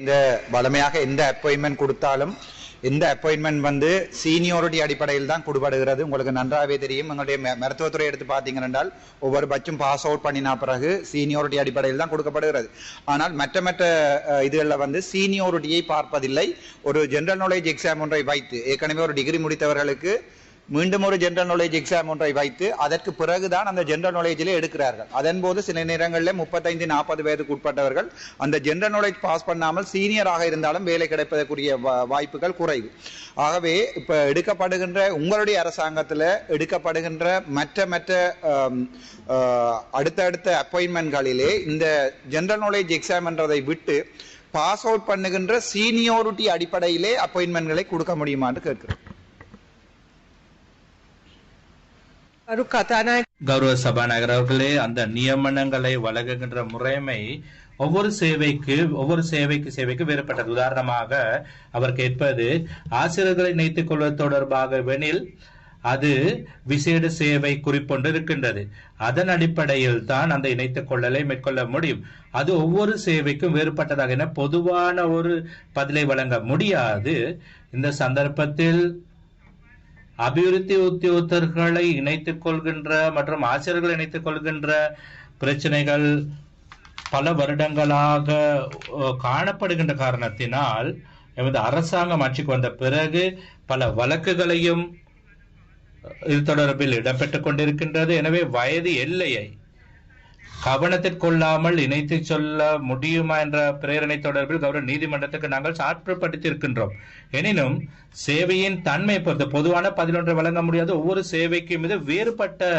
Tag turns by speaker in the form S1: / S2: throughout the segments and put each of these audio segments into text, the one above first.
S1: இந்த வளமையாக எந்த அப்பாயின்மெண்ட் கொடுத்தாலும் இந்த அப்பாயின்மெண்ட் வந்து சீனியோரிட்டி அடிப்படையில் தான் கொடுபடுகிறது. உங்களுக்கு நன்றாகவே தெரியும். எங்களுடைய ம- மருத்துவத்துறை எடுத்து பார்த்தீங்கன்னா என்றால் ஒவ்வொரு பட்சும் பாஸ் அவுட் பண்ணினா பிறகு சீனியோரிட்டி அடிப்படையில் தான் கொடுக்கப்படுகிறது. ஆனால் மற்ற மற்ற இதுகளில் வந்து சீனியோரிட்டியை பார்ப்பதில்லை. ஒரு ஜென்ரல் நாலேஜ் எக்ஸாம் ஒன்றை வைத்து ஏற்கனவே ஒரு டிகிரி முடித்தவர்களுக்கு மீண்டும் ஒரு ஜென்ரல் நாலேஜ் எக்ஸாம் ஒன்றை வைத்து அதற்கு பிறகுதான் அந்த ஜென்ரல் நாலேஜிலே எடுக்கிறார்கள். அதன் போது சில நேரங்களில் முப்பத்தைந்து நாற்பது வயதுக்கு உட்பட்டவர்கள் அந்த ஜென்ரல் நாலேஜ் பாஸ் பண்ணாமல் சீனியராக இருந்தாலும் வேலை கிடைப்பதற்குரிய வாய்ப்புகள் குறைவு. ஆகவே இப்போ எடுக்கப்படுகின்ற உங்களுடைய அரசாங்கத்தில் எடுக்கப்படுகின்ற மற்ற மற்ற அடுத்தடுத்த அப்பாயின்மெண்ட்களிலே இந்த ஜென்ரல் நாலேஜ் எக்ஸாம் என்றதை விட்டு பாஸ் அவுட் பண்ணுகின்ற சீனியாரிட்டி அடிப்படையிலே அப்பாயின்மெண்ட்களை கொடுக்க முடியுமான்னு கேட்குறேன்
S2: கரு கதாநாயக
S3: கௌரவ சபாநாயகர் அவர்களே அந்த நியமனங்களை வழங்குகின்ற முறைமை ஒவ்வொரு சேவைக்கு ஒவ்வொரு சேவைக்கு சேவைக்கு வேறுபட்டது உதாரணமாக அவர் கேட்பது ஆசிரியர்களை நினைத்துக் கொள்வது தொடர்பாக வெனில் அது விசேட சேவை குறிப்பொன்று இருக்கின்றது அதன் அடிப்படையில் தான் அந்த இணைத்துக் கொள்ளலை மேற்கொள்ள முடியும் அது ஒவ்வொரு சேவைக்கும் வேறுபட்டதாக என பொதுவான ஒரு பதிலை வழங்க முடியாது இந்த சந்தர்ப்பத்தில் அபிவிருத்தி உத்தியோகத்தர்களை இணைத்துக் கொள்கின்ற மற்றும் ஆசிரியர்களை இணைத்துக் கொள்கின்ற பிரச்சனைகள் பல வருடங்களாக காணப்படுகின்ற காரணத்தினால் எமது அரசாங்கம் ஆட்சிக்கு வந்த பிறகு பல வழக்குகளையும் இது தொடர்பில் இடம்பெற்றுக் கொண்டிருக்கின்றது. எனவே வயது எல்லையை கவனத்திற்கொள்ளாமல் இணைத்து சொல்ல முடியுமா என்ற பிரேரணை தொடர்பில் கௌரவ நீதிமன்றத்துக்கு நாங்கள் சாற்றுப்படுத்தியிருக்கின்றோம். எனினும் சேவையின் தன்மை பொறுத்து பொதுவான பதிலொன்றை வழங்க முடியாத. ஒவ்வொரு சேவைக்கு மீது வேறுபட்ட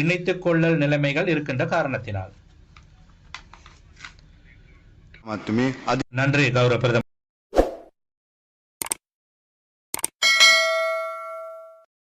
S3: இணைத்துக் கொள்ளல் நிலைமைகள் இருக்கின்ற காரணத்தினால். நன்றி கௌரவ பிரதமர்